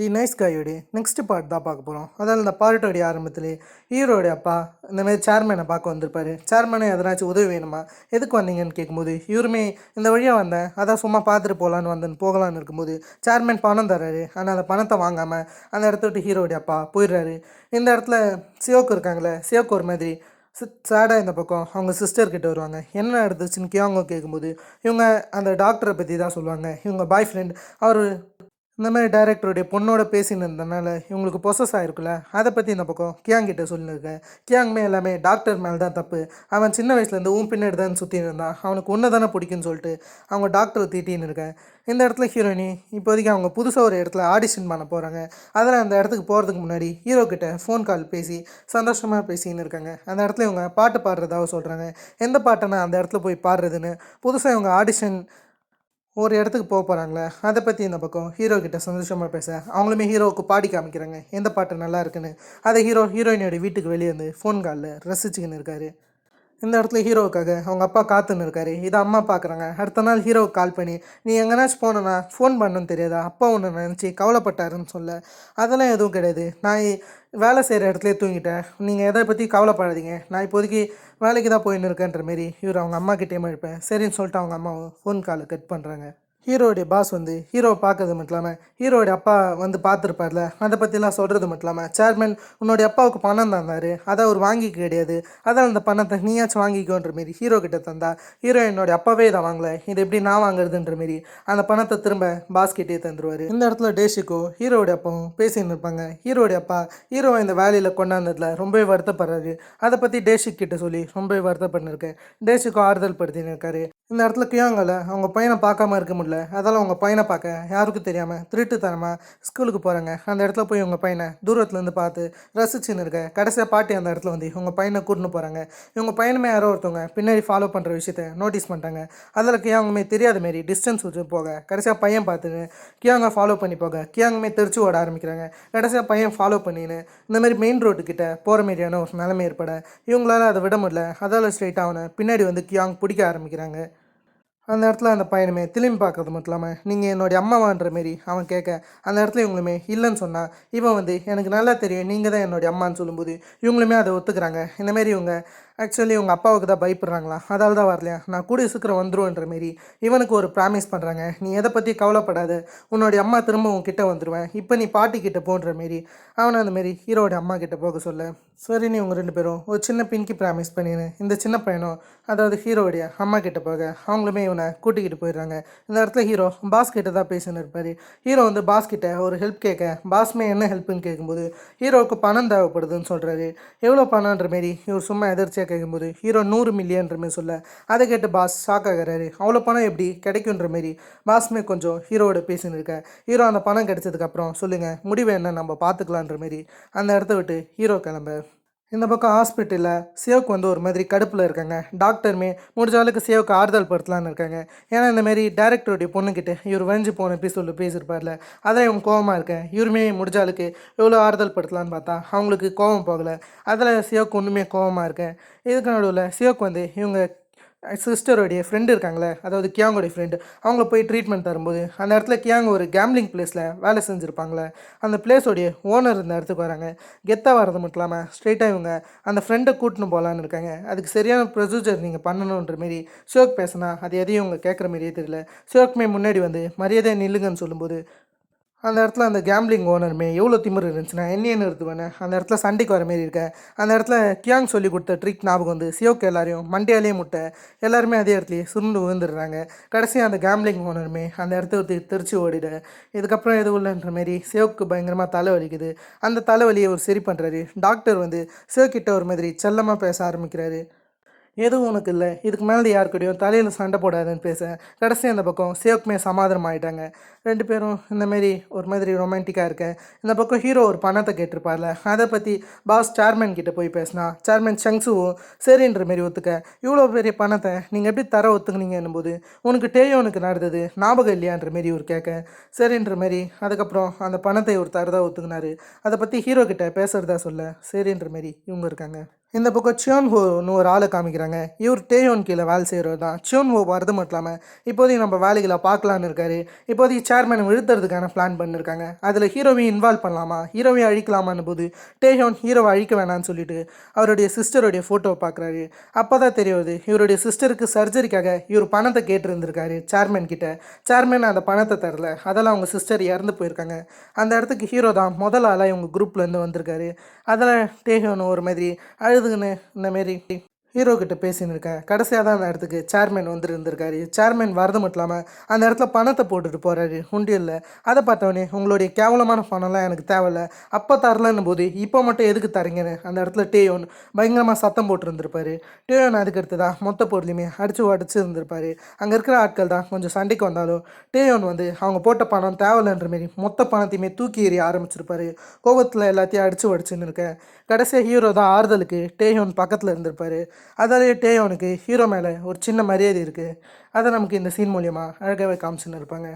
தி nice காயோடைய next part தான் பார்க்க போகிறோம் அதாவது இந்த பார்ட்டோடைய ஆரம்பத்துலேயே ஹீரோடைய அப்பா இந்த மாதிரி சேர்மேனை பார்க்க வந்திருப்பார். சேர்மேனை எதனாச்சும் உதவி வேணுமா? எதுக்கு வந்தீங்கன்னு கேட்கும்போது இவருமே இந்த வழியாக வந்தேன். அதான் சும்மா பார்த்துட்டு போகலான்னு வந்தேன் போகலான்னு இருக்கும்போது சேர்மேன் பணம் தர்றாரு. ஆனால் அந்த பணத்தை வாங்காமல் அந்த இடத்த விட்டு ஹீரோடைய அப்பா போயிடுறாரு. இந்த இடத்துல சியோக்கு இருக்காங்களே சியோக்கு ஒரு மாதிரி சேடாக இந்த பக்கம் அவங்க சிஸ்டர்கிட்ட வருவாங்க. என்ன நடந்துச்சுன்னு அவங்க கேட்கும்போது இவங்க அந்த டாக்டரை பற்றி தான் சொல்லுவாங்க. இவங்க பாய் ஃப்ரெண்ட் அவர் இந்த மாதிரி டைரக்டருடைய பொண்ணோட பேசின்னு இவங்களுக்கு பொசஸ் ஆயிருக்குல்ல? அதை பற்றி இந்த பக்கம் கியாங் கிட்ட சொல்லியிருக்க கியாங்குமே எல்லாமே டாக்டர் மேலே தான் தப்பு. அவன் சின்ன வயசுலேருந்து உன் பின்னாடி தான் சுற்றின்னு இருந்தான். அவனுக்கு ஒன்று தானே பிடிக்குன்னு சொல்லிட்டு அவங்க டாக்டரை தீட்டின்னு இருக்கேன் இந்த இடத்துல ஹீரோயினி இப்போதைக்கு அவங்க புதுசாக ஒரு இடத்துல ஆடிஷன் பண்ண போகிறாங்க அதில் அந்த இடத்துக்கு போகிறதுக்கு முன்னாடி ஹீரோ கிட்ட ஃபோன் கால் பேசி சந்தோஷமாக பேசின்னு இருக்காங்க. அந்த இடத்துல இவங்க பாட்டு பாடுறதாக சொல்கிறாங்க எந்த பாட்டை நான் அந்த இடத்துல போய் பாடுறதுன்னு. புதுசாக இவங்க ஆடிஷன் ஒரு இடத்துக்கு போக போகிறாங்களே அதை பற்றி இந்த பக்கம் ஹீரோ கிட்ட சந்தோஷமாக பேச. அவங்களுமே ஹீரோவுக்கு பாடி காமிக்கிறாங்க. எந்த பாட்டு நல்லா இருக்குன்னு. அதை ஹீரோ ஹீரோயினோட வீட்டுக்கு வெளியே வந்து ஃபோன் காலில் ரசிச்சுக்கின்னு இருக்காரு. இந்த இடத்துல ஹீரோவுக்காக அவங்க அப்பா காத்துன்னு இருக்காரு. இதை அம்மா பார்க்குறாங்க அடுத்த நாள் ஹீரோவுக்கு கால் பண்ணி நீ எங்கேனாச்சும் போனேன்னா ஃபோன் பண்ணணும்னு தெரியாதா? அப்பா ஒன்று நினச்சி கவலைப்பட்டாருன்னு சொல்ல. அதெல்லாம் எதுவும் கிடையாது. நான் வேலை செய்கிற இடத்துல தூங்கிட்டேன். நீங்கள் எதை பற்றி கவலைப்படாதீங்க. நான் இப்போதைக்கு வேலைக்கு தான் போயின்னு இருக்கேன்ற மாரி இவர் அவங்க அம்மா கிட்டேயும் இருப்பேன் சரின்னு சொல்லிட்டு அவங்க அம்மா ஃபோன் காலை கட் பண்ணுறாங்க ஹீரோடைய பாஸ் வந்து ஹீரோவை பார்க்கறது மட்டும் இல்லாமல் ஹீரோடைய அப்பா வந்து பார்த்துருப்பார்ல அதை பற்றிலாம் சொல்கிறது மட்டும் இல்லாமல் சேர்மேன் உன்னோடைய அப்பாவுக்கு பணம் தந்தார் அதை அவர் வாங்கிக்க கிடையாது அதான் அந்த பணத்தை நீயாச்சும் வாங்கிக்கோன்ற மாரி ஹீரோ கிட்ட தந்தா ஹீரோ என்னுடைய அப்பாவே இதை வாங்கலை இது எப்படி நான் வாங்குறதுன்ற மாரி அந்த பணத்தை திரும்ப பாஸ் கிட்டே தந்துருவார். இந்த இடத்துல டேஷிக்கோ ஹீரோடைய அப்பாவும் பேசின்னு இருப்பாங்க. ஹீரோடைய அப்பா ஹீரோவை இந்த வேலையில் கொண்டாந்ததில் ரொம்பவே வருத்தப்படுறாரு. அதை பற்றி டேஷிக் கிட்ட சொல்லி ரொம்பவே வருத்தப்பட்டுருக்கேன் டேஷிக்கோ ஆறுதல் படுத்தின்னு இருக்காரு. இந்த இடத்துல கியாங்கல அவங்க பையனை பார்க்காம இருக்க முடியல. அதால் உங்கள் பையனை பார்க்க யாருக்கும் தெரியாமல் திருட்டுத்தனமாக ஸ்கூலுக்கு போகிறாங்க அந்த இடத்துல போய் உங்கள் பையனை தூரத்துலேருந்து பார்த்து ரசிச்சுன்னு இருக்க கடைசியாக பாட்டி அந்த இடத்துல வந்து உங்கள் பையனை கூட்டின்னு போகிறாங்க இவங்க பையனுமே யாரோ ஒருத்தவங்க பின்னாடி ஃபாலோ பண்ணுற விஷயத்த நோட்டீஸ் பண்ணிட்டாங்க. அதில் கியாங்குமே தெரியாத மாரி டிஸ்டன்ஸ் வச்சு போக கடைசியாக பையன் பார்த்துன்னு கியாங்க ஃபாலோ பண்ணி போக கியாங்குமே தெரிச்சு ஓட ஆரம்பிக்கிறாங்க. கடைசியாக பையன் ஃபாலோ பண்ணின்னு இந்தமாரி மெயின் ரோட்டுக்கிட்ட போகிற மாரியான ஒரு நிலைமை ஏற்பட இவங்களால அதை விட முடியல. அதால் ஸ்ட்ரெயிட்டாக அவனை பின்னாடி வந்து கியாங் பிடிக்க ஆரம்பிக்கிறாங்க. அந்த இடத்துல அந்த பையனுமே திரும்பி பார்க்கறது மட்டும் இல்லாமல் நீங்கள் என்னுடைய அம்மாவான்ற மாரி அவன் கேட்க அந்த இடத்துல இவங்களுமே இல்லைன்னு சொன்னால் இவன் வந்து எனக்கு நல்லா தெரியும் நீங்கள் தான் என்னுடைய அம்மான்னு சொல்லும்போது இவங்களுமே அதை ஒத்துக்கிறாங்க. இந்தமாரி இவங்க ஆக்சுவலி உங்கள் அப்பாவுக்கு தான் பயப்படுறாங்களா? அதால் தான் வரலையா? நான் கூடிய சீக்கிரம் வந்துருவேன்ற மாரி இவனுக்கு ஒரு ப்ராமிஸ் பண்ணுறாங்க நீ எதை பற்றி கவலைப்படாத. உன்னோடைய அம்மா திரும்ப உன்கிட்ட வந்துடுவேன் இப்போ நீ பாட்டி கிட்ட போன்ற மாரி. அவனை அந்த மாரி ஹீரோட அம்மா கிட்ட போக சொல்ல. சரி நீ உங்கள் ரெண்டு பேரும் ஒரு சின்ன பின்கி ப்ராமிஸ் பண்ணினு இந்த சின்ன பையனும் அதாவது ஹீரோடைய அம்மா கிட்ட போக அவங்களுமே இவனை கூட்டிக்கிட்டு போயிடுறாங்க. இந்த இடத்துல ஹீரோ பாஸ் கிட்ட தான் பேசின்னு இருப்பார். ஹீரோ வந்து பாஸ் கிட்ட ஒரு ஹெல்ப் கேட்க பாஸ்மே என்ன ஹெல்ப்புன்னு கேட்கும்போது ஹீரோவுக்கு பணம் தேவைப்படுதுன்னு சொல்கிறாரு எவ்வளோ பணன்ற மாரி இவர் சும்மா எதிர்ச்சியாக கேட்கும்போது ஹீரோ நூறு மில்லியன்ற மாரி சொல்ல. அதை கேட்டு பாஸ் ஷாக் ஆகிறாரு. அவ்வளோ பணம் எப்படி? கிடைக்குன்ற மாரி பாஸ்மே கொஞ்சம் ஹீரோவோட பேசின்னு இருக்க. ஹீரோ அந்த பணம் கிடைச்சதுக்கப்புறம் சொல்லுங்கள் முடிவு என்ன? நம்ம பார்த்துக்கலான்ற மாரி அந்த இடத்த விட்டு ஹீரோ கிளம்ப இந்த பக்கம் ஹாஸ்பிட்டலில் சியோக்கு வந்து ஒரு மாதிரி கடுப்பில் இருக்காங்க. டாக்டருமே முடிஞ்ச அளவுக்கு சியோக்கு ஆறுதல் படுத்தலான்னு இருக்காங்க. ஏன்னா இந்தமாரி டேரக்டருடைய பொண்ணுக்கிட்ட இவர் வஞ்சி போன எபிசோடில் பேசியிருப்பார்ல அதான் இவங்க கோவமாக இருக்கேன். இவருமே முடிஞ்ச அளவுக்கு எவ்வளோ ஆறுதல் படுத்தலான்னு பார்த்தா அவங்களுக்கு கோவம் போகலை. அதில் சியோக்கு ஒன்றுமே கோவமாக இருக்கேன். இதுக்கு நடுவில் சியோக்கு வந்து இவங்க சிஸ்டருடைய ஃப்ரெண்டு இருக்காங்களே அதாவது கியாங்கோடைய ஃப்ரெண்டு அவங்கள போய் ட்ரீட்மெண்ட் தரும்போது அந்த இடத்துல கியாங் ஒரு கேம்லிங் பிளேஸில் வேலை செஞ்சுருப்பாங்களே அந்த பிளேஸோடைய ஓனர் இந்த இடத்துக்கு வராங்க. கெத்தாக வரது மட்டும் இல்லாமல் ஸ்ட்ரெயிட்டாக இவங்க அந்த ஃப்ரெண்டை கூட்டின்னு போகலான்னு இருக்காங்க. அதுக்கு சரியான ப்ரொசீஜர் நீங்கள் பண்ணணுன்ற மாரி ஷோக் பேசினா அது எதையும் இவங்க கேட்குற மாதிரியே தெரியல. ஷோக்குமே முன்னாடி வந்து மரியாதை நில்லுங்கன்னு சொல்லும்போது அந்த இடத்துல அந்த கேம்பிளிங் ஓனருமே எவ்வளோ திமிர் இருந்துச்சுன்னா என்னையே நிறுத்துவேன் அந்த இடத்துல சண்டைக்கு வர மாரி இருக்கேன் அந்த இடத்துல கியாங் சொல்லி கொடுத்த ட்ரிக் ஞாபகம் வந்து சியோக்கு எல்லாரையும் மண்டியாலே முட்டை. எல்லாருமே அதே இடத்துலையே சுருண்டு விழுந்துடுறாங்க. கடைசியாக அந்த கேம்பிளிங் ஓனருமே அந்த இடத்த விட்டு தெரிச்சு ஓடிடு. இதுக்கப்புறம் எதுவும் இல்லைன்ற மாரி சியோக்கு பயங்கரமாக தலை வலிக்குது அந்த தலைவலியை அவர் சரி பண்ணுறாரு டாக்டர் வந்து சியோக்கிட்ட ஒரு மாதிரி செல்லமாக பேச ஆரம்பிக்கிறாரு. எதுவும் உனக்கு இல்லை. இதுக்கு மேலே யாருக்கிட்டையும் தலையில் சண்டை போடாதுன்னு பேச. கடைசி அந்த பக்கம் சேவுக்குமே சமாதானம் ஆகிட்டாங்க ரெண்டு பேரும் இந்தமாரி ஒரு மாதிரி ரொமான்டிக்காக இருக்கேன் இந்த பக்கம் ஹீரோ ஒரு பணத்தை கேட்டிருப்பார்ல. அதை பற்றி பாஸ் சேர்மேன் கிட்டே போய் பேசினா சேர்மேன் சங்ஸுவும் சரின்ற மாரி ஒத்துக்க. இவ்வளோ பெரிய பணத்தை நீங்கள் எப்படி தர ஒத்துக்குனீங்கன்னும் போது உனக்கு டேயோனுக்கு நடந்தது ஞாபகம் இல்லையான்ற மாரி ஒரு கேட்க. சரின்ற மாரி அதுக்கப்புறம் அந்த பணத்தை ஒரு தரதாக ஒத்துக்குனாரு. அதை பற்றி ஹீரோ கிட்ட பேசுகிறதா சொல்ல. சரின்ற மாரி இவங்க இருக்காங்க. இந்த பக்கம் சியோன் ஹோன்னு ஒரு ஆளை காமிக்கிறாங்க. இவர் டேயோன் கீழே வேலை செய்கிறவர் தான். சியோன் ஹோ வரது மட்டும் இல்லாமல் இப்போதைக்கு நம்ம வேலைகளை பார்க்கலான்னு இருக்காரு. இப்போதைக்கு சேர்மனை விழுத்துறதுக்கான பிளான் பண்ணியிருக்காங்க அதில் ஹீரோவையும் இன்வால்வ் பண்ணலாமா? ஹீரோவை அழிக்கலாமான்னு போது டேயோன் ஹீரோவை அழிக்க வேணாம்னு சொல்லிட்டு அவருடைய சிஸ்டருடைய ஃபோட்டோவை பார்க்குறாரு. அப்போ தான் தெரியாது இவருடைய சிஸ்டருக்கு சர்ஜரிக்காக இவர் பணத்தை கேட்டிருந்திருக்காரு சேர்மன் கிட்ட. சேர்மன் அந்த பணத்தை தரல. அதெல்லாம் அவங்க சிஸ்டர் இறந்து போயிருக்காங்க. அந்த இடத்துக்கு ஹீரோ தான் முதல் ஆளாக இவங்க குரூப்லேருந்து வந்திருக்காரு. அதில் டேஹோன் ஒரு மாதிரி அழுதுங்கன்னு இந்த மாரி ஹீரோ கிட்ட பேசின்னு இருக்கேன் கடைசியாக தான் அந்த இடத்துக்கு சேர்மேன் வந்து இருந்திருக்காரு சேர்மேன் வரது மட்டும் இல்லாமல் அந்த இடத்துல பணத்தை போட்டுட்டு போகிறாரு உண்டியலில் அதை பார்த்தவொடனே உங்களுடைய கேவலமான பணம்லாம் எனக்கு தேவையில்ல. அப்போ தரலன்னு போது இப்போ மட்டும் எதுக்கு தரீங்கன்னு அந்த இடத்துல டேயோன் பயங்கரமாக சத்தம் போட்டுருந்துருப்பாரு. டேயோன் அதுக்கடுத்து தான் மொத்த பொருளையுமே அடிச்சு உடச்சு இருந்திருப்பாரு. அங்கே இருக்கிற ஆட்கள் தான் கொஞ்சம் சண்டைக்கு வந்தாலும் டேயோன் வந்து அவங்க போட்ட பணம் தேவையில்லைன்ற மாரி மொத்த பணத்தையுமே தூக்கி எறிய ஆரம்பிச்சிருப்பாரு. கோவத்தில் எல்லாத்தையும் அடிச்சு உடச்சுன்னு இருக்கேன். கடைசியாக ஹீரோ தான் ஆறுதலுக்கு டேயோன் பக்கத்தில் இருந்திருப்பாரு. அதாலேயே டேயோனுக்கு ஹீரோ மேலே ஒரு சின்ன மரியாதை இருக்குது அதை நமக்கு இந்த சீன் மூலியமாக அழகாகவே காமிச்சுன்னு இருப்பாங்க.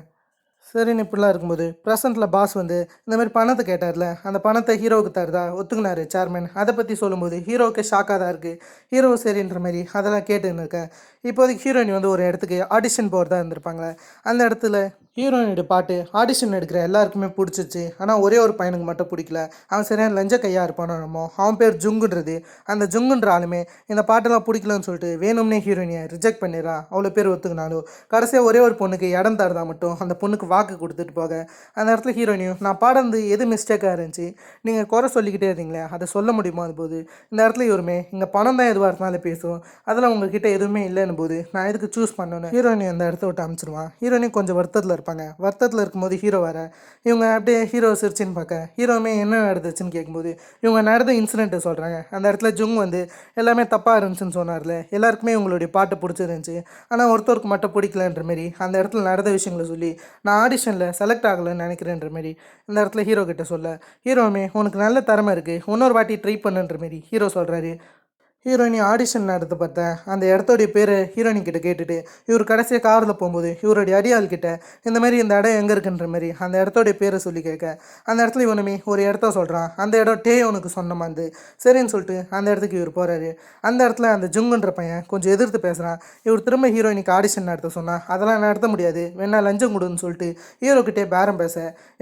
சரின்னு இப்படிலாம் இருக்கும்போது ப்ரெசண்ட்டில் பாஸ் வந்து இந்த மாதிரி பணத்தை கேட்டார்ல அந்த பணத்தை ஹீரோவுக்கு தருதா ஒத்துக்குனாரு சேர்மேன் அதை பற்றி சொல்லும்போது ஹீரோவுக்கு ஷாக்காக தான் இருக்குது ஹீரோ சரின்ற மாதிரி அதெல்லாம் கேட்டுன்னு இருக்கேன். இப்போதைக்கு ஹீரோயின் வந்து ஒரு இடத்துக்கு ஆடிஷன் போகிறதா இருந்திருப்பாங்க அந்த இடத்துல ஹீரோயினோட பாட்டு ஆடிஷன் எடுக்கிற எல்லாருக்குமே பிடிச்சிச்சு ஆனால் ஒரே ஒரு பையனுக்கு மட்டும் பிடிக்கல. அவன் சரியான லஞ்ச கையாக இருப்பானோ அவன் பேர் ஜுங்குன்றது. அந்த ஜுங்குன்ற ஆளுமே இந்த பாட்டெல்லாம் பிடிக்கலன்னு சொல்லிட்டு வேணும்னே ஹீரோயினியை ரிஜெக்ட் பண்ணிடுறான் அவ்வளோ பேர் ஒத்துக்கினாலும் கடைசியாக ஒரே ஒரு பொண்ணுக்கு இடம் தரதா மட்டும் அந்த பொண்ணுக்கு வாக்கு கொடுத்துட்டு போக அந்த இடத்துல ஹீரோயினியும் நான் பாடுறது எது மிஸ்டேக்காக இருந்துச்சு? நீங்கள் குறை சொல்லிக்கிட்டே இருந்தீங்களே அதை சொல்ல முடியுமா? அது போது இந்த இடத்துல இவருமே இங்கே பணம் தான் எதுவாக இருந்தாலும் பேசும் அதில் உங்ககிட்ட எதுவுமே இல்லைன்னு போது நான் எதுக்கு சூஸ் பண்ணணும்னு? ஹீரோயினி அந்த இடத்த விட்டு அனுப்பிச்சிருவான் ஹீரோயினி கொஞ்சம் வருத்தத்தில் இருப்பாங்க. வருத்தத்தில் இருக்கும்போது ஹீரோ வர இவங்க அப்படியே ஹீரோ சிரிச்சின்னு பார்க்க. ஹீரோவுமே என்ன நடந்துச்சுன்னு கேட்கும்போது இவங்க நடந்த இன்சிடென்ட்டை சொல்கிறாங்க அந்த இடத்துல ஜுங் வந்து எல்லாமே தப்பாக இருந்துச்சுன்னு சொன்னார்ல. எல்லாருக்குமே உங்களுடைய பாட்டு பிடிச்சிருந்துச்சி. ஆனால் ஒருத்தருக்கு மட்டும் பிடிக்கலன்ற மாரி அந்த இடத்துல நடந்த விஷயங்களை சொல்லி நான் ஆடிஷனில் செலக்ட் ஆகலைன்னு நினைக்கிறேன்ற மாரி இந்த இடத்துல ஹீரோ கிட்ட சொல்ல. ஹீரோவுமே உனக்கு நல்ல திறமை இருக்குது இன்னொரு வாட்டி ட்ரை பண்ணுன்ற மாரி ஹீரோ சொல்கிறாரு ஹீரோயினி ஆடிஷன் நடத்த பார்த்தேன். அந்த இடத்தோடைய பேர் ஹீரோயினி கிட்ட கேட்டுட்டு இவர் கடைசியாக காரில் போகும்போது இவருடைய அடியாள் கிட்ட இந்த மாதிரி இந்த இடம் எங்கே இருக்குன்ற மாதிரி அந்த இடத்தோடைய பேரை சொல்லி கேட்க. அந்த இடத்துல இவனுமே ஒரு இடத்த சொல்கிறான் அந்த இடம் டே உனக்கு சொன்னமா இருந்து சரின்னு சொல்லிட்டு அந்த இடத்துக்கு இவர் போகிறாரு அந்த இடத்துல அந்த ஜுங்குன்ற பையன் கொஞ்சம் எதிர்த்து பேசுகிறான் இவர் திரும்ப ஹீரோயினிக்கு ஆடிஷன் நடத்த சொன்னால் அதெல்லாம் நடத்த முடியாது. வேணா லஞ்சம் கொடுன்னு சொல்லிட்டு ஹீரோக்கிட்டே பேரம் பேச.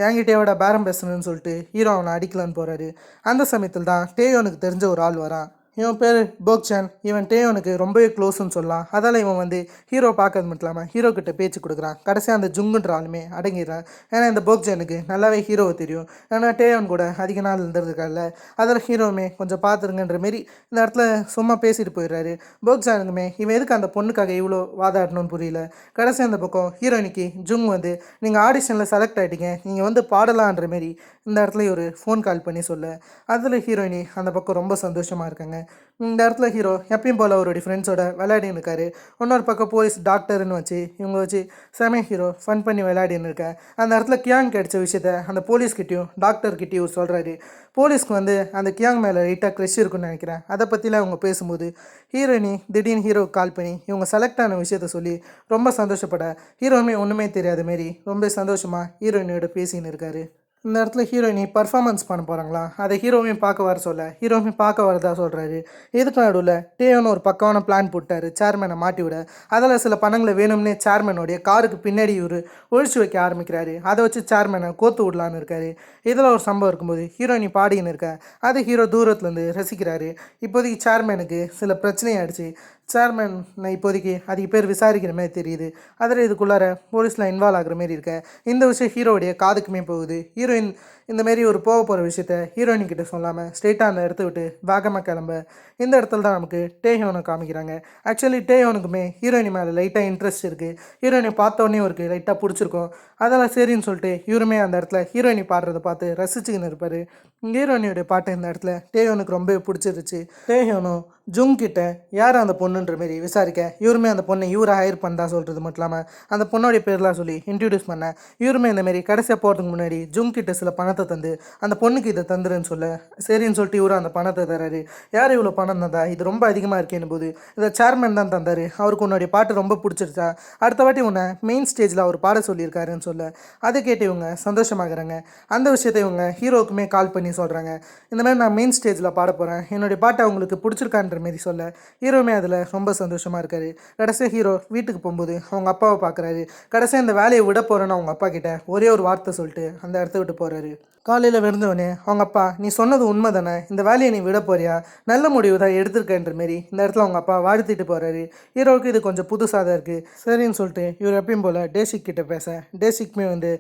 என்கிட்டே விட பேரம் பேசணும்னு சொல்லிட்டு ஹீரோ அவனை அடிக்கலான்னு போகிறாரு அந்த சமயத்தில் தான் டேயோனுக்கு தெரிஞ்ச ஒரு ஆள் வரான். இவன் பேர் போக்சன். இவன் இவனுக்கு ரொம்பவே க்ளோஸ்னு சொல்லலாம் அதால் இவன் வந்து ஹீரோ பார்க்கறது மட்டும் இல்லாமல் ஹீரோ கிட்ட பேச்சு கொடுக்குறான். கடைசியாக அந்த ஜுங்குன்ற ஆளுமே அடங்கிடுறான். ஏன்னா இந்த போக்சனுக்கு நல்லாவே ஹீரோவை தெரியும். ஏன்னா டேவன் கூட அதிக நாள் இருந்திருக்கால அதில் ஹீரோவுமே கொஞ்சம் பார்த்துருங்கன்ற மாரி இந்த இடத்துல சும்மா பேசிட்டு போயிடுறாரு. போக்சானுக்குமே இவன் எதுக்கு அந்த பொண்ணுக்காக இவ்வளோ வாதாடணும்னு புரியல. கடைசி அந்த பக்கம் ஹீரோயினிக்கு ஜுங் வந்து நீங்கள் ஆடிஷனில் செலக்ட் ஆகிட்டீங்க நீங்கள் வந்து பாடலான்ற மாரி இந்த இடத்துல ஒரு ஃபோன் கால் பண்ணி சொல்ல. அதில் ஹீரோயினி அந்த பக்கம் ரொம்ப சந்தோஷமாக இருக்காங்க. இந்த இடத்துல ஹீரோ எப்பயும் போல் அவருடைய ஃப்ரெண்ட்ஸோட விளையாடின்னு இருக்காரு. இன்னொரு பக்கம் போலீஸ் டாக்டர்னு வச்சு இவங்க வச்சு செம ஹீரோ ஃபன் பண்ணி விளையாடின்னு இருக்கேன் அந்த இடத்துல கியாங் கிடைச்ச விஷயத்த அந்த போலீஸ்கிட்டையும் டாக்டர்கிட்டையும் சொல்கிறாரு போலீஸ்க்கு வந்து அந்த கியாங் மேலே லைட்டாக க்ரெஷ் இருக்குன்னு நினைக்கிறேன். அதை பற்றிலாம் அவங்க பேசும்போது ஹீரோயினி திடீர்னு ஹீரோ கால் பண்ணி இவங்க செலக்ட் ஆன விஷயத்த சொல்லி ரொம்ப சந்தோஷப்பட ஹீரோமே ஒன்றுமே தெரியாத மாரி ரொம்ப சந்தோஷமாக ஹீரோயினியோட பேசின்னு இருக்காரு. இந்த இடத்துல ஹீரோயினி பர்ஃபார்மன்ஸ் பண்ண போகிறாங்களா அதை ஹீரோவையும் பார்க்க வர சொல்ல. ஹீரோவையும் பார்க்க வரதா சொல்கிறாரு இதுக்கு நடுவில்? டேயோன்னு ஒரு பக்கமான பிளான் போட்டார். சேர்மேனை மாட்டி விட. அதில் சில பணங்களை வேணும்னே சேர்மேனுடைய காருக்கு பின்னாடி இவர் ஒழிச்சு வைக்க ஆரம்பிக்கிறாரு. அதை வச்சு சேர்மேனை கோத்து விடலான்னு இருக்காரு. இதில் ஒரு சம்பவம் இருக்கும்போது ஹீரோயினி பாடின்னு இருக்க. அதை ஹீரோ தூரத்துலேருந்து ரசிக்கிறாரு. இப்போதைக்கு சேர்மேனுக்கு சில பிரச்சனை ஆயிடுச்சு சேர்மேன் நான் இப்போதைக்கு அதிக பேர் விசாரிக்கிற மாதிரி தெரியுது. அதில் இதுக்குள்ளார போலீஸில் இன்வால்வ் ஆகுற மாதிரி இருக்க. இந்த விஷயம் ஹீரோடைய காதுக்குமே போகுது. ஹீரோயின் இந்த மாரி ஒரு போக போகிற விஷயத்த ஹீரோயின்கிட்ட சொல்லாமல் ஸ்ட்ரெயிட்டாக அந்த இடத்த விட்டு வேகமாக கிளம்ப இந்த இடத்துல தான் நமக்கு டேஹோனை காமிக்கிறாங்க. ஆக்சுவலி டேஹோனுக்குமே ஹீரோயின் மேலே லைட்டாக இன்ட்ரெஸ்ட் இருக்குது ஹீரோயினை பார்த்தோன்னே ஒரு லைட்டாக பிடிச்சிருக்கும். அதெல்லாம் சரின்னு சொல்லிட்டு இவருமே அந்த இடத்துல ஹீரோயினி பாடுறதை பார்த்து ரசிச்சுக்கின்னு இருப்பார். ஹீரோயினியோடைய பாட்டு இந்த இடத்துல டேஹோனுக்கு ரொம்பவே பிடிச்சிருச்சு. டேஹோனும் ஜுங் கிட்ட யார் அந்த பொண்ணுன்ற மாரி விசாரிக்க இவருமே அந்த பொண்ணை இவரை ஹையர் பண்ணதா சொல்கிறது மட்டும் இல்லாமல் அந்த பொண்ணோடைய பேர்லாம் சொல்லி இன்ட்ரடியூஸ் பண்ண இவருமே இந்த மாரி கடைசியாக போகிறதுக்கு முன்னாடி ஜுங் கிட்ட சில பணம் பணத்தை தந்து அந்த பொண்ணுக்கு இதை தந்துருன்னு சொல்ல சரின்னு சொல்லிட்டு இவரும் அந்த பணத்தை தராரு யார் இவ்வளோ பணம் தந்தா? இது ரொம்ப அதிகமாக இருக்கேன்னு போது இதை சேர்மேன் தான் தந்தார். அவருக்கு உன்னுடைய பாட்டு ரொம்ப பிடிச்சிருச்சா? அடுத்த வாட்டி உன்னை மெயின் ஸ்டேஜில் அவர் பாட சொல்லியிருக்காருன்னு சொல்ல. அதை கேட்டு இவங்க சந்தோஷமாகறாங்க. அந்த விஷயத்தை இவங்க ஹீரோக்குமே கால் பண்ணி சொல்கிறாங்க இந்த மாதிரி நான் மெயின் ஸ்டேஜில் பாட போகிறேன் என்னுடைய பாட்டை அவங்களுக்கு பிடிச்சிருக்கான்ற மாரி சொல்ல ஹீரோமே அதில் ரொம்ப சந்தோஷமாக இருக்காரு. கடைசியாக ஹீரோ வீட்டுக்கு போகும்போது அவங்க அப்பாவை பார்க்குறாரு கடைசியாக இந்த வேலையை விட போகிறேன்னு அவங்க அப்பா கிட்ட ஒரே ஒரு வார்த்தை சொல்லிட்டு அந்த இடத்த விட்டு போகிறாரு காலையில் விழுந்தவனே அவங்க அப்பா நீ சொன்னது உண்மை தானே இந்த வேலையை நீ விட போறியா? நல்ல முடிவு தான் எடுத்திருக்கன்ற மாரி இந்த இடத்துல அவங்க அப்பா வாழ்த்திட்டு போகிறாரு ஹீரோவுக்கு இது கொஞ்சம் புதுசாக தான் இருக்குது சரின்னு சொல்லிட்டு இவர் எப்பயும் போல் டேசிக் கிட்ட பேச. டேசிக்மே வந்து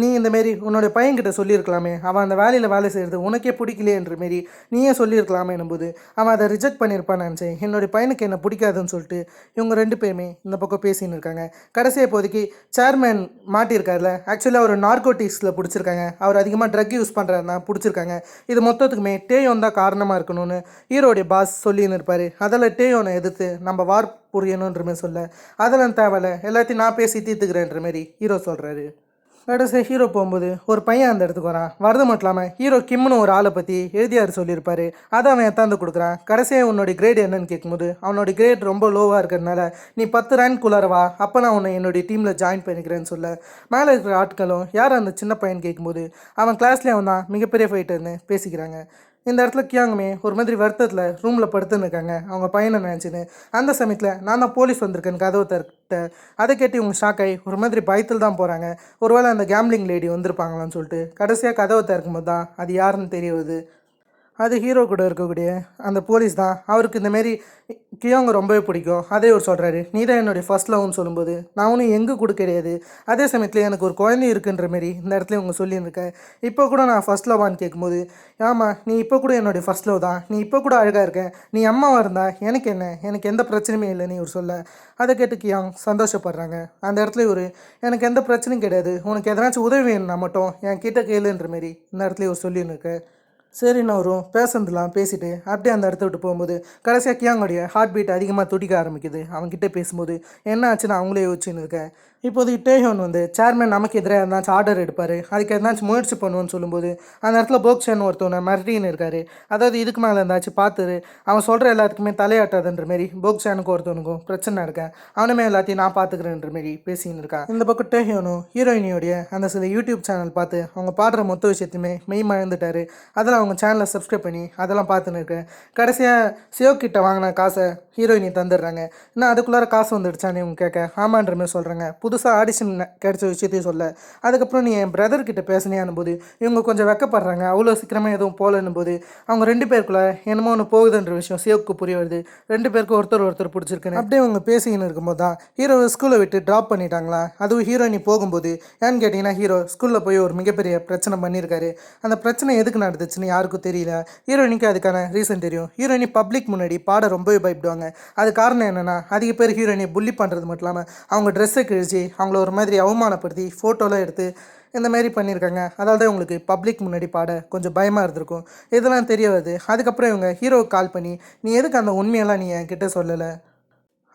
நீ இந்த மாரி உன்னோட பையன்கிட்ட சொல்லியிருக்கலாமே. அவன் அந்த வேலையில் வேலை செய்கிறது உனக்கே பிடிக்கலையன்ற மாரி நீயே சொல்லியிருக்கலாமே என்னும்போது அவன் அதை ரிஜெக்ட் பண்ணியிருப்பான்னு நினச்சேன். என்னோட பையனுக்கு என்ன பிடிக்காதுன்னு சொல்லிட்டு இவங்க ரெண்டு பேருமே இந்த பக்கம் பேசின்னு இருக்காங்க. கடைசி இப்போதைக்கு சேர்மேன் மாட்டியிருக்காருல. ஆக்சுவலாக ஒரு நார்கோட்டிக்ஸில் பிடிச்சிருக்காங்க. அவர் அதிகமாக ட்ரக் யூஸ் பண்ணுறதுனா பிடிச்சிருக்காங்க. இது மொத்தத்துக்குமே டேயோன் தான் காரணமாக இருக்கணும்னு ஹீரோடைய பாஸ் சொல்லின்னு இருப்பார். அதில் டேயோனை எதிர்த்து நம்ம வார் புரியணுன்ற மாதிரி சொல்ல அதெல்லாம் தேவையில்ல எல்லாத்தையும் நான் பேசி தீர்த்துக்கிறேன்ற மாரி ஹீரோ சொல்கிறாரு கடைசி ஹீரோ போகும்போது ஒரு பையன் அந்த இடத்துக்கு வரான். வரது மட்டும் இல்லாமல் ஹீரோ கிம்னு ஒரு ஆளை பற்றி எழுதியார் சொல்லியிருப்பாரு. அதை அவன் எத்தாந்து கொடுக்குறான். கடைசியாக உன்னோட கிரேட் என்னன்னு கேட்கும்போது அவனோட கிரேட் ரொம்ப லோவாக இருக்கிறதுனால நீ பத்து ரேங்க்குள்ளார வா. அப்போ நான் உன்னை என்னுடைய டீமில் ஜாயின் பண்ணிக்கிறேன்னு சொல்ல. மேலே இருக்கிற ஆட்களும் யார் அந்த சின்ன பையன் கேட்கும்போது அவன் கிளாஸ்லேயே அவன் தான் மிகப்பெரிய ஃபைட்டர்னு பேசிக்கிறாங்க. இந்த இடத்துல கியாங்குமே ஒரு மாதிரி வருத்தத்தில் ரூமில் படுத்துன்னு இருக்காங்க. அவங்க பையனை நினச்சின்னு. அந்த சமயத்தில் நான் தான் போலீஸ் வந்திருக்கேன் கதவை தரக்கிட்ட அதை கேட்டு இவங்க ஷாக் ஆகி ஒரு மாதிரி பயத்தில் தான் போகிறாங்க ஒருவேளை அந்த கேம்லிங் லேடி வந்திருப்பாங்களான்னு சொல்லிட்டு கடைசியாக கதவை திறக்கும்போது தான் அது யாருன்னு தெரிய வருது. அது ஹீரோ கூட இருக்கக்கூடிய அந்த போலீஸ் தான். அவருக்கு இந்த மாரி கியோங்க ரொம்பவே பிடிக்கும். அதே ஒரு சொல்கிறாரு நீ தான் என்னுடைய ஃபர்ஸ்ட் லவ்னு சொல்லும்போது நான் ஒன்றும் எங்கே கூட கிடையாது அதே சமயத்தில் எனக்கு ஒரு குழந்தை இருக்குன்ற மாரி இந்த இடத்துல இவங்க சொல்லியிருக்கேன் இப்போ கூட நான் ஃபர்ஸ்ட் லவான்னு கேட்கும்போது ஆமாம் நீ இப்போ கூட என்னுடைய ஃபர்ஸ்ட் லவ் தான். நீ இப்போ கூட அழகாக இருக்க. நீ அம்மாவாக இருந்தா எனக்கு என்ன? எனக்கு எந்த பிரச்சனையுமே இல்லை நீ ஒரு சொல்ல. அதை கேட்டு கியாங் சந்தோஷப்படுறாங்க. அந்த இடத்துல ஒரு எனக்கு எந்த பிரச்சனையும் கிடையாது. உனக்கு எதனாச்சும் உதவி வேணும்னா மட்டும் என் கிட்ட கேளுன்ற மாரி இந்த இடத்துல ஒரு சொல்லியிருக்கேன் சரிண்ணா வரும் பேசுறதுலாம் பேசிட்டு அப்படியே அந்த இடத்த விட்டு போகும்போது கடைசியாக கியாங்கோடைய ஹார்ட் பீட் அதிகமாக துடிக்க ஆரம்பிக்குது. அவங்ககிட்ட பேசும்போது என்ன ஆச்சுன்னு அவங்களே யோசிச்சுன்னு இருக்கேன் இப்போதைக்கு டேஹோன் வந்து சேர்மேன் நமக்கு எதிராக எதனாச்சும் ஆர்டர் எடுப்பார். அதுக்கு எதனாச்சும் முயற்சி பண்ணுவோன்னு சொல்லும்போது அந்த இடத்துல போக்சன் ஒருத்தவனை மிரட்டின்னு இருக்காரு. அதாவது இதுக்கு மேலே இருந்தாச்சும் பார்த்துரு அவன் சொல்கிற எல்லாத்துக்குமே தலையாட்டாதுன்ற மாரி போக்சானுக்கு ஒருத்தவனுக்கும் பிரச்சனை இருக்கேன் அவனுமே எல்லாத்தையும் நான் பார்த்துக்கிறேன்ற மாரி பேசின்னு இருக்கான் இந்த பக்கம் டேஹியோனும் ஹீரோயினியோடைய அந்த சில யூடியூப் சேனல் பார்த்து அவங்க பாடுற மொத்த விஷயத்தையுமே மெய் மறந்துட்டாரு அதில் அவங்க சேனலை சப்ஸ்கிரைப் பண்ணி அதெல்லாம் பார்த்துன்னு இருக்கேன். கடைசியாக சியோக்கிட்ட வாங்கின காசை ஹீரோயினி தந்துடுறாங்க. இன்னும் அதுக்குள்ளார காசு வந்துடுச்சான்னு இவங்க கேட்க ஆமான்ற மாதிரி சொல்கிறாங்க புதுசாக ஆடிஷன் கிடைச்ச விஷயத்தையும் சொல்ல. அதுக்கப்புறம் நீ என் பிரதர்கிட்ட பேசினேன் போது இவங்க கொஞ்சம் வெக்கப்படுறாங்க. அவ்வளோ சீக்கிரமாக எதுவும் போகலன்னும் போது அவங்க ரெண்டு பேருக்குள்ள என்னமோ ஒன்று போகுதுன்ற விஷயம் சேவுக்கு புரிய வருது. ரெண்டு பேருக்கும் ஒருத்தர் ஒருத்தர் பிடிச்சிருக்குன்னு. அப்படியே அவங்க பேசிக்கின்னு இருக்கும்போது தான் ஹீரோ ஸ்கூலை விட்டு ட்ராப் பண்ணிட்டாங்களா? அதுவும் ஹீரோயினி போகும்போது ஏன்னு கேட்டிங்கன்னா ஹீரோ ஸ்கூலில் போய் ஒரு மிகப்பெரிய பிரச்சனை பண்ணியிருக்காரு. அந்த பிரச்சனை எதுக்கு நடந்துச்சுன்னு யாருக்கும் தெரியல. ஹீரோயினிக்கு அதுக்கான ரீசன் தெரியும். ஹீரோயினி பப்ளிக் முன்னாடி பாட ரொம்பவே பயப்படுவாங்க. அது காரணம் என்னென்னா அதிக பேர் ஹீரோயினை புள்ளி பண்ணுறது மட்டும் இல்லாமல் அவங்க ட்ரெஸ்ஸை கிழிச்சு அவங்கள ஒரு மாதிரி அவமானப்படுத்தி ஃபோட்டோலாம் எடுத்து இந்த மாதிரி பண்ணியிருக்காங்க. அதாவது தான் உங்களுக்கு பப்ளிக் முன்னாடி பாட கொஞ்சம் பயமாக இருந்திருக்கும். இதெல்லாம் தெரிய வருது. அதுக்கப்புறம் இவங்க ஹீரோவுக்கு கால் பண்ணி நீ எதுக்கு அந்த உண்மையெல்லாம் நீ என்கிட்ட சொல்லலை?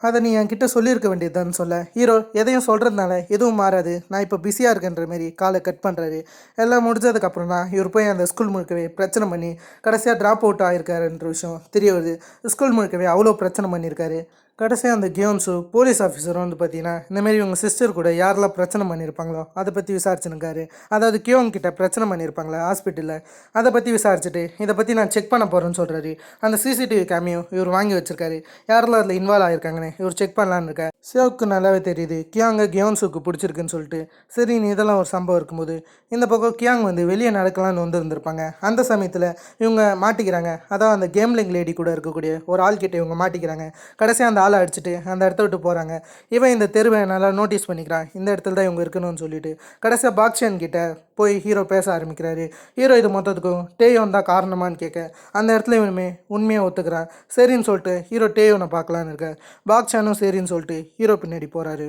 அதை நீ என்கிட்ட சொல்லியிருக்க வேண்டியதுதான்னு சொல்ல. ஹீரோ எதையும் சொல்கிறதுனால எதுவும் மாறாது. நான் இப்போ பிஸியாக இருக்கேன்ற மாரி காலை கட் பண்ணுறாரு எல்லாம் முடிஞ்சதுக்கப்புறம் தான் இவர் போய் அந்த ஸ்கூல் முழுக்கவே பிரச்சனை பண்ணி கடைசியாக ட்ராப் அவுட் ஆகிருக்காருன்ற விஷயம் தெரிய வருது. ஸ்கூல் முழுக்கவே அவ்வளோ பிரச்சனை பண்ணியிருக்காரு. கடைசியாக அந்த கியோன்ஸு போலீஸ் ஆஃபீஸர் வந்து பார்த்தீங்கன்னா இந்தமாரி இவங்க சிஸ்டர் கூட யாரெல்லாம் பிரச்சனை பண்ணியிருப்பாங்களோ அதை பற்றி விசாரிச்சுனுக்காரு அதாவது கியோங் கிட்ட பிரச்சனை பண்ணியிருப்பாங்களே ஹாஸ்பிட்டலில் அதை பற்றி விசாரிச்சுட்டு இதை பற்றி நான் செக் பண்ண போகிறேன்னு சொல்கிறாரு அந்த சிசிடிவி கேமியும் இவர் வாங்கி வச்சுருக்காரு. யாரெல்லாம் அதில் இன்வால்வ் ஆகிருக்காங்கன்னு இவர் செக் பண்ணலான்னு இருக்கார். சியோவுக்கு நல்லாவே தெரியுது. கியாங்க கியோன்ஸுக்கு பிடிச்சிருக்குன்னு சொல்லிட்டு. சரி இதெல்லாம் ஒரு சம்பவம் இருக்கும்போது இந்த பக்கம் கியாங் வந்து வெளியே நடக்கலாம்னு வந்துருந்துருப்பாங்க. அந்த சமயத்தில் இவங்க மாட்டிக்கிறாங்க. அதான் அந்த கேம்லிங் லேடி கூட இருக்கக்கூடிய ஒரு ஆள் கிட்டே இவங்க மாட்டிக்கிறாங்க. கடைசியாக அந்த ஆளை அடிச்சுட்டு அந்த இடத்த விட்டு போகிறாங்க இவன் இந்த தெருவை நல்லா நோட்டீஸ் பண்ணிக்கிறான். இந்த இடத்துல தான் இவங்க இருக்கணும்னு சொல்லிட்டு. கடைசியாக பாக்ஷன் கிட்ட போய் ஹீரோ பேச ஆரம்பிக்கிறாரு. ஹீரோ இது மொத்தத்துக்கும் டேயோன் தான் காரணமான்னு கேட்க அந்த இடத்துல இவனுமே உண்மையாக ஒத்துக்கிறான். சரின்னு சொல்லிட்டு ஹீரோ டேயோனை பார்க்கலான்னு இருக்கார் பாக்ஷானும் சரின்னு சொல்லிட்டு ஹீரோ பின்னாடி போகிறாரு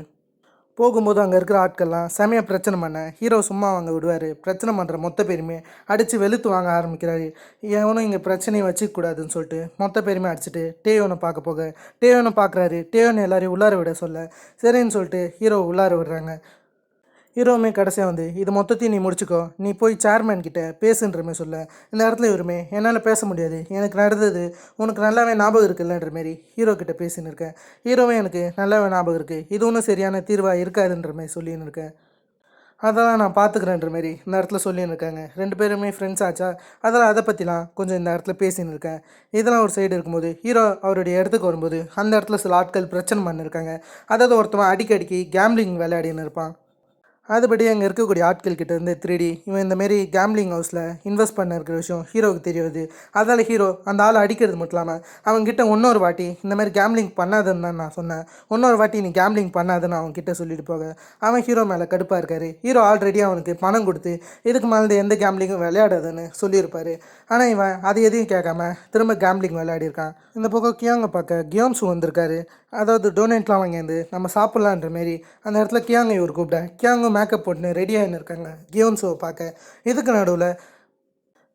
போகும்போது அங்கே இருக்கிற ஆட்கள்லாம் செமையாக பிரச்சனை பண்ண ஹீரோ சும்மா அவங்க விடுவார். பிரச்சனை பண்ணுற மொத்த பேருமே அடித்து வெளுத்து வாங்க ஆரம்பிக்கிறாரு. எவனும் இங்கே பிரச்சனையை வச்சுக்கூடாதுன்னு சொல்லிட்டு மொத்த பேருமே அடிச்சுட்டு டேயோனை பார்க்க போக. டேயோனை பார்க்குறாரு. டேயோனை எல்லாரையும் உள்ளார விட சொல்ல. சரின்னு சொல்லிட்டு ஹீரோ உள்ளார விடுறாங்க. ஹீரோவுமே கடைசியாக வந்து இது மொத்தத்தையும் நீ முடிச்சுக்கோ. நீ போய் சேர்மேன் கிட்ட பேசுன்றமே சொல்ல. இந்த இடத்துல இவருமே என்னால் பேச முடியாது. எனக்கு நடந்தது உனக்கு நல்லாவே ஞாபகம் இருக்குல்லன்ற மாரி ஹீரோ கிட்ட பேசின்னு இருக்கேன். ஹீரோவே எனக்கு நல்லாவே ஞாபகம் இருக்குது இது ஒன்றும் சரியான தீர்வாக இருக்காதுன்ற மாதிரி சொல்லின்னு இருக்கேன். அதெல்லாம் நான் பார்த்துக்கிறேன்ற மாரி இந்த இடத்துல சொல்லியிருக்காங்க ரெண்டு பேருமே ஃப்ரெண்ட்ஸ் ஆச்சா? அதெல்லாம் அதை பற்றிலாம் கொஞ்சம் இந்த இடத்துல பேசின்னு இருக்கேன். இதெல்லாம் ஒரு சைடு இருக்கும்போது ஹீரோ அவருடைய இடத்துக்கு வரும்போது அந்த இடத்துல சில ஆட்கள் பிரச்சனை பண்ணிருக்காங்க. அதாவது ஒருத்தவன் அடிக்கடிக்கு கேம்லிங் விளையாடின்னு இருப்பான். அதுபடி அங்கே இருக்கக்கூடிய ஆட்கள் கிட்ட இருந்து திருடி இவன் இந்தமாரி கேம்லிங் ஹவுஸில் இன்வெஸ்ட் பண்ண இருக்கிற விஷயம் ஹீரோவுக்கு தெரியாது. அதால் ஹீரோ அந்த ஆளை அடிக்கிறது மட்டும் இல்லாமல் அவங்ககிட்ட இன்னொரு வாட்டி இந்தமாரி கேம்லிங் பண்ணாதுன்னு தான் நான் சொன்னேன். இன்னொரு வாட்டி நீ கேம்லிங் பண்ணாதுன்னு அவன் கிட்ட சொல்லிட்டு போக. அவன் ஹீரோ மேலே கடுப்பாக இருக்காரு. ஹீரோ ஆல்ரெடி அவனுக்கு பணம் கொடுத்து இதுக்கு மேலே எந்த கேம்லிங்கும் விளையாடாதுன்னு சொல்லியிருப்பாரு. ஆனால் இவன் அது எதையும் கேட்காம திரும்ப கேம்லிங் விளையாடிருக்கான் இந்த பக்கம் கியோங்க பார்க்க கியோம்சு வந்திருக்காரு. அதாவது டொனேட்லாம் வாங்கியிருந்து நம்ம சாப்பிட்லான்ற மாரி அந்த இடத்துல கியாங்கை இவர் கூப்பிட்டேன். கியாங்கும் மேக்கப் போட்டுன்னு ரெடியாகின்னு இருக்காங்க. கியோன்ஸோவை பார்க்க. இதுக்கு நடுவில்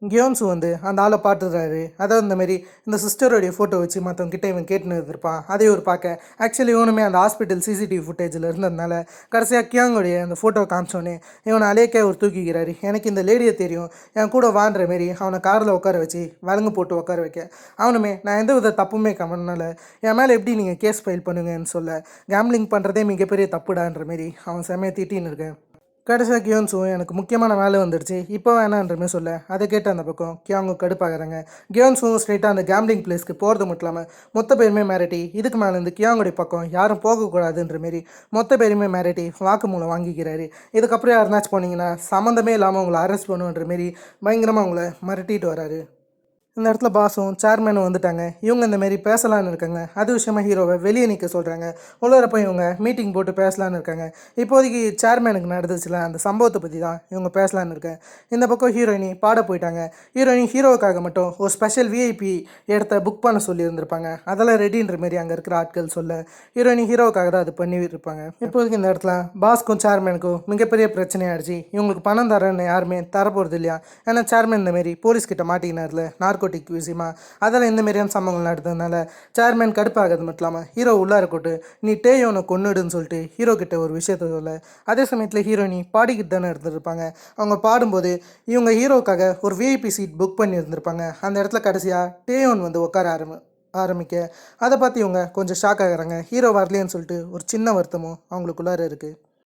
கியோன்ஸு வந்து அந்த ஆளை பார்த்துடுறாரு. அதாவது இந்த மாதிரி இந்த சிஸ்டருடைய ஃபோட்டோ வச்சு மற்றவங்கிட்ட இவன் கேட்டுன்னு இருந்திருப்பான். அதை ஒரு பார்க்க. ஆக்சுவலி இவனுமே அந்த ஹாஸ்பிட்டல் சிசிடிவி ஃபுட்டேஜில் இருந்ததுனால கடைசியாக கியாங்கோடைய அந்த ஃபோட்டோ காமிச்சோன்னே இவனை அலேக்கே ஒரு தூக்கிக்கிறாரு. எனக்கு இந்த லேடியை தெரியும். என் கூட வான்ற மாரி அவனை காரில் உட்கார வச்சு வழங்கு போட்டு உட்கார வைக்க. அவனுமே நான் எந்த வித தப்புமே கவனால என் மேலே எப்படி நீங்கள் கேஸ் ஃபைல் பண்ணுங்கன்னு சொல்ல. கேம்லிங் பண்ணுறதே மிகப்பெரிய தப்புடான்ற மாரி அவன் செமையை திட்டின்னு இருக்கேன். கடைசியாக கியோன்ஸும் எனக்கு முக்கியமான வேலை வந்துடுச்சு. இப்போ வேணான்றமே சொல்ல. அதை கேட்டு அந்த பக்கம் கியாங்கும் கடுப்பாகிறாங்க. கியோன்ஸும் ஸ்ட்ரெயிட்டாக அந்த கேம்லிங் பிளேஸ்க்கு போகிறது மட்டும் இல்லாமல் மொத்த பேருமே மிரட்டி இதுக்கு மேலே இருந்து கியாங்குடைய பக்கம் யாரும் போகக்கூடாதுன்ற மாரி மொத்த பேருமே மிரட்டி வாக்குமூலம் வாங்கிக்கிறாரு. இதுக்கப்புறம் யாருனாச்சும் போனீங்கன்னா சம்மந்தமே இல்லாமல் உங்களை அரெஸ்ட் பண்ணுன்ற மாரி பயங்கரமாக உங்களை மிரட்டிட்டு வராரு. இந்த இடத்துல பாஸும் சேர்மேனும் வந்துட்டாங்க. இவங்க இந்த மாரி பேசலான்னு இருக்காங்க. அது விஷயமா ஹீரோவை வெளியே நிற்க சொல்கிறாங்க உள்ளரப்போ இவங்க மீட்டிங் போட்டு பேசலான்னு இருக்காங்க. இப்போதைக்கு சேர்மேனுக்கு நடந்துச்சுல அந்த சம்பவத்தை பற்றி தான் இவங்க பேசலான்னு இருக்கேன். இந்த பக்கம் ஹீரோயினி பாட போயிட்டாங்க. ஹீரோயினி ஹீரோவுக்காக மட்டும் ஒரு ஸ்பெஷல் விஐபி இடத்த புக் பண்ண சொல்லியிருந்திருப்பாங்க. அதெல்லாம் ரெடின்ற மாரி அங்கே இருக்கிற ஆட்கள் சொல்ல ஹீரோயினி ஹீரோவுக்காக தான் அது பண்ணி இருப்பாங்க இப்போதைக்கு இந்த இடத்துல பாஸ்க்கும் சேர்மேனுக்கும் மிகப்பெரிய பிரச்சனையாகிடுச்சு இவங்களுக்கு பணம் தரேன்னு யாருமே தரப்போகிறது இல்லையா? ஏன்னா சேர்மேன் இந்த மாரி நார்கோ கிட்ட விஷயமா? அதெல்லாம் இந்த மாதிரியான சம்பவங்கள் நடந்ததுனால சேர்மேன் கடுப்பாகிறது மட்டும் இல்லாமல் ஹீரோ உள்ளார கூட்டு நீ டேயோனை கொன்னுடுன்னு சொல்லிட்டு ஹீரோ கிட்ட ஒரு விஷயத்த சொல்ல. அதே சமயத்தில் ஹீரோயினி பாடிக்கிட்டு தானே இருந்திருப்பாங்க. அவங்க பாடும்போது இவங்க ஹீரோக்காக ஒரு விஐபி சீட் புக் பண்ணியிருந்திருப்பாங்க. அந்த இடத்துல கடைசியாக டேயோன் வந்து உட்கார ஆரம்பி ஆரம்பிக்க. அதை பார்த்து இவங்க கொஞ்சம் ஷாக் ஆகிறாங்க. ஹீரோ வரலையேன்னு சொல்லிட்டு ஒரு சின்ன வருத்தமும் அவங்களுக்குள்ளார இருக்குது